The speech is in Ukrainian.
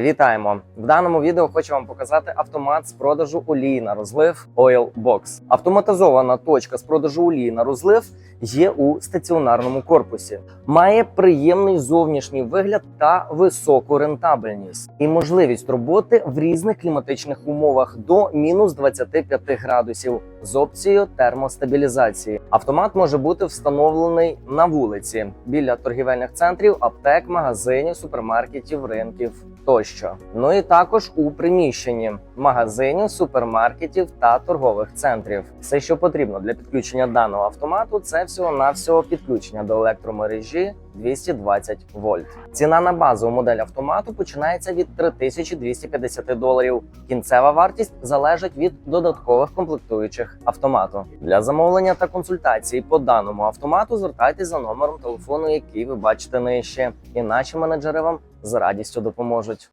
Вітаємо! В даному відео хочу вам показати автомат з продажу олії на розлив Oil Box. Автоматизована точка з продажу олії на розлив є у стаціонарному корпусі. Має приємний зовнішній вигляд та високу рентабельність і можливість роботи в різних кліматичних умовах до мінус 25 градусів з опцією термостабілізації. Автомат може бути встановлений на вулиці біля торгівельних центрів, аптек, магазинів, супермаркетів, ринків тощо. Ну і також у приміщенні магазинів, супермаркетів та торгових центрів. Все, що потрібно для підключення даного автомату, це всього навсього підключення до електромережі 220 вольт. Ціна на базову модель автомату починається від 3250 доларів. Кінцева вартість залежить від додаткових комплектуючих автомату. Для замовлення та консультації по даному автомату звертайтесь за номером телефону, який ви бачите нижче, і наші менеджери вам з радістю допоможуть.